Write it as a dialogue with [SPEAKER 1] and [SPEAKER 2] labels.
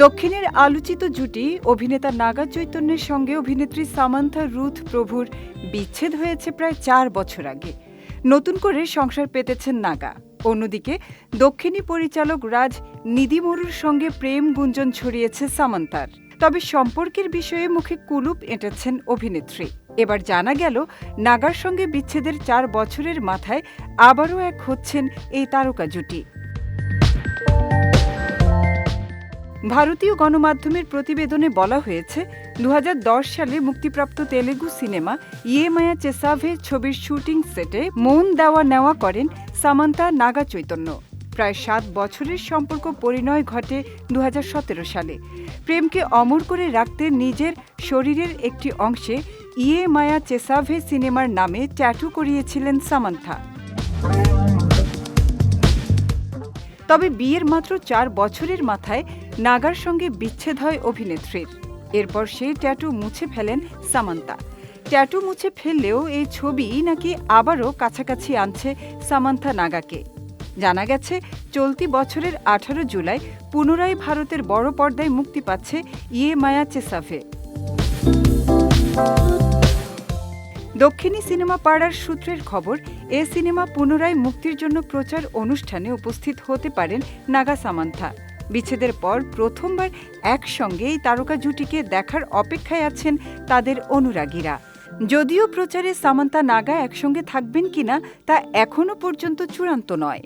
[SPEAKER 1] দক্ষিণের আলোচিত জুটি অভিনেতা নাগা চৈতন্যের সঙ্গে অভিনেত্রী সামান্থা রুথ প্রভুর বিচ্ছেদ হয়েছে প্রায় চার বছর আগে। নতুন করে সংসার পেতেছেন নাগা। অন্যদিকে দক্ষিণী পরিচালক রাজ নিদিমরুর সঙ্গে প্রেম গুঞ্জন ছড়িয়েছে সামান্তার তবে সম্পর্কের বিষয়ে মুখে কুলুপ এঁটেছেন অভিনেত্রী। এবার জানা গেল, নাগার সঙ্গে বিচ্ছেদের চার বছরের মাথায় আবারও এক হচ্ছেন এই তারকা জুটি। ভারতীয় গণমাধ্যমের প্রতিবেদনে বলা হয়েছে দু হাজার দশ সালে মুক্তিপ্রাপ্ত তেলেগু সিনেমা ইয়ে মায়া চেসাভে ছবির শুটিং সেটে মন দেওয়া নেওয়া করেন সামান্তা নাগা চৈতন্য প্রায় সাত বছরের সম্পর্ক পরিণয় ঘটে দুহাজার সতেরো সালে। প্রেমকে অমর করে রাখতে নিজের শরীরের একটি অংশে ইয়ে মায়া চেসাভে সিনেমার নামে ট্যাটু করিয়েছিলেন সামান্থা তবে বিয়ের মাত্র চার বছরের মাথায় নাগার সঙ্গে বিচ্ছেদ হয় অভিনেত্রীর। এরপর সেই ট্যাটু মুছে ফেলেন সামান্তা। ট্যাটু মুছে ফেললেও এই ছবি নাকি আবারও কাছাকাছি আনছে সামান্থা নাগাকে। জানা গেছে, চলতি বছরের আঠারো জুলাই পুনরায় ভারতের বড় পর্দায় মুক্তি পাচ্ছে ইয়ে মায়া চেসাফে দক্ষিণী সিনেমা পাড়ার সূত্রের খবর, এ সিনেমা পুনরায় মুক্তির জন্য প্রচার অনুষ্ঠানে উপস্থিত হতে পারেন নাগা সামান্থা। বিচ্ছেদের পর প্রথমবার একসঙ্গে এই তারকা জুটিকে দেখার অপেক্ষায় আছেন তাদের অনুরাগীরা। যদিও প্রচারে সামান্তা নাগা একসঙ্গে থাকবেন কিনা তা এখনও পর্যন্ত চূড়ান্ত নয়।